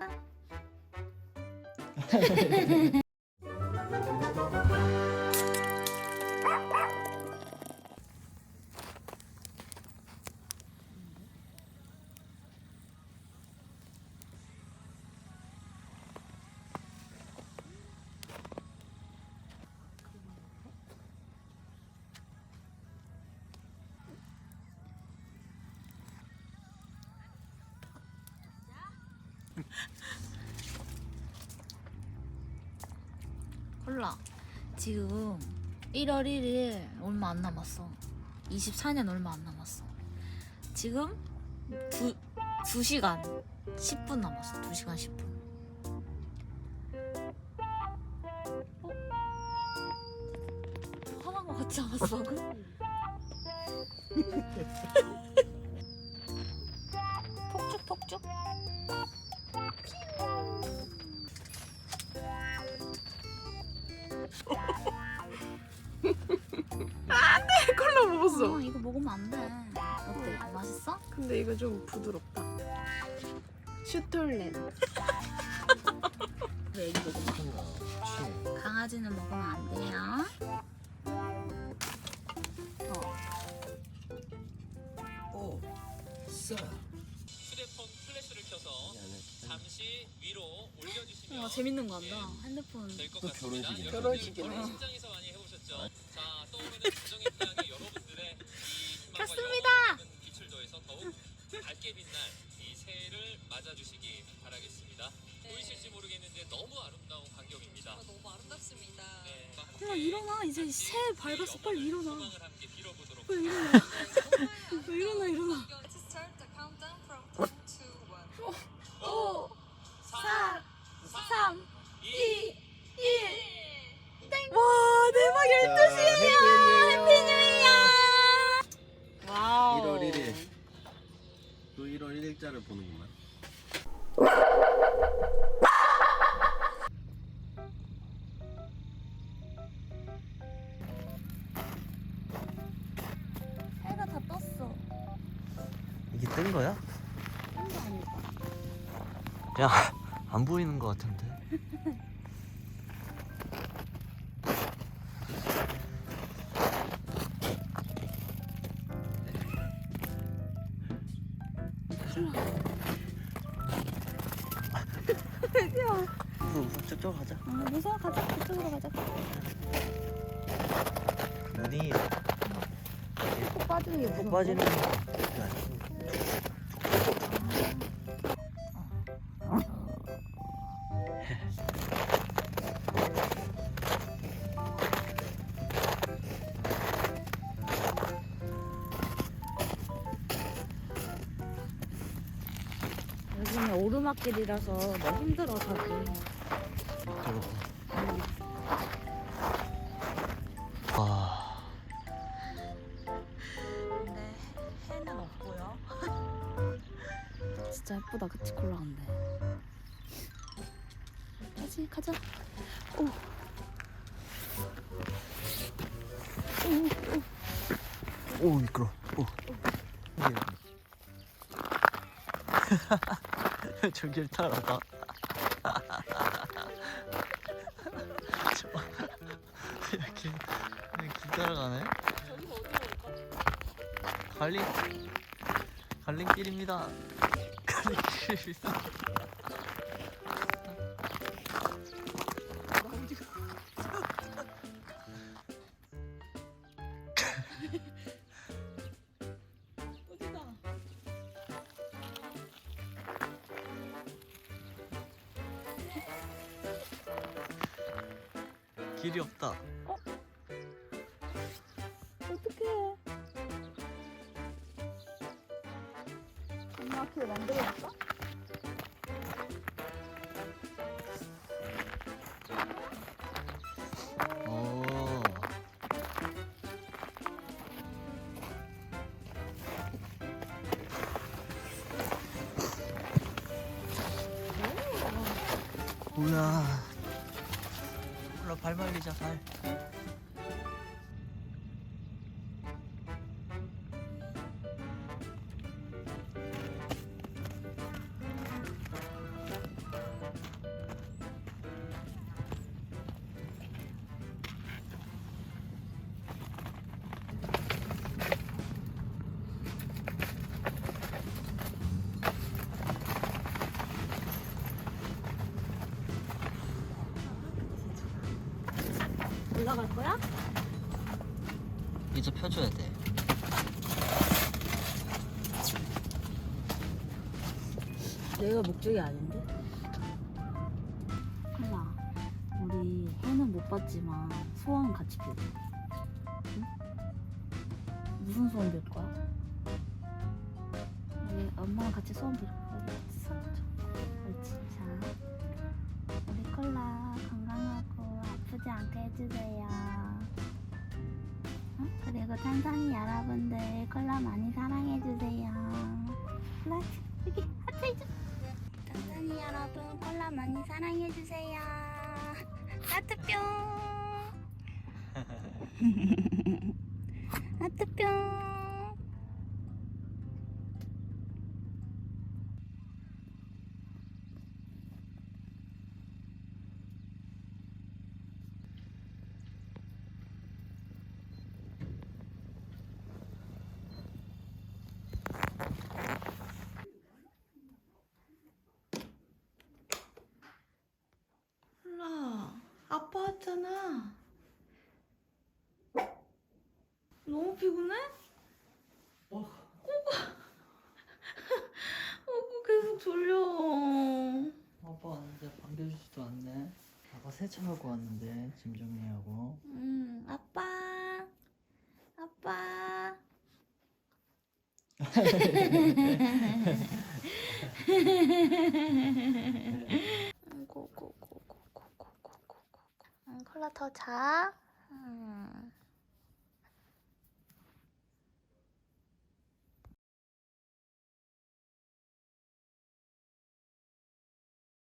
ハハハハ! 콜라. 지금 1월 1일 얼마 안 남았어. 24년 얼마 안 남았어. 지금 두, 2시간 10분 남았어. 2시간 10분. 어? 화난 거 같지 않았어? 폭죽 폭죽 어때? 맛있어? 근데 이거 좀 부드럽다. 슈톨렌. 왜 이거 먹으면 강아지는 먹으면 안 돼요. 오, 싸. 휴대폰 플래시를 켜서 잠시 위로 올려주시면 와 재밌는 거 한다. 핸드폰. 될 것 또 같습니다. 결혼식이네. 결혼식이네. 이제 새 밝았어 빨리 일어나. 빨리 일어나. 일어나 일어나. Let's start the countdown from 3, 2, 1. 5, 4, 3, 2, 1. 땡. 와 대박 12시에요. 해피 뉴이야. 와우. 1월 1일. 또 1월 1일자를 보는구만. 뜬 거야? 뜬거 아닐까? 안 보이는 거 같은데. 저쪽 가자. 아 무서워 가자 그쪽으로 가자. 눈이 꼭 빠지는 게푹 무서워. 빠지는 게 아니고. 요즘에 오르막길이라서 너무 힘들어 가기. 진짜 예쁘다 그치 콜라 근데. 가지 가자. 오. 오 미끄러. 오. 저길 타러 가. 저, 그냥 길, 그냥 길 따라가네. 갈림, 갈림길입니다. 갈림길입니다. 길이 없다. 길 만들어볼까? 오. 뭐야? 몰라 발 말리자 발. 이제 펴줘야 돼. 내가 목적이 아닌데? 콜라 우리 해는 못 봤지만 소원 같이 빌자 응? 무슨 소원 빌 거야? 우리 엄마랑 같이 소원 빌어 알겠어? 그렇지 자 우리 콜라 건강하고 아프지 않게 해주세요 어? 그리고 탄산이 여러분들 콜라 많이 사랑해주세요. 콜라 여기 하트 해줘 탄산이 여러분 콜라 많이 사랑해주세요. 하트뿅 콜라 아파했잖아. 너무 피곤해? 어. 어, 계속 졸려. 아빠 왔는데 반겨주지도 않네. 아빠 세차하고 왔는데 짐 정리하고. 음 아빠 아빠 고고고 하나 더 자.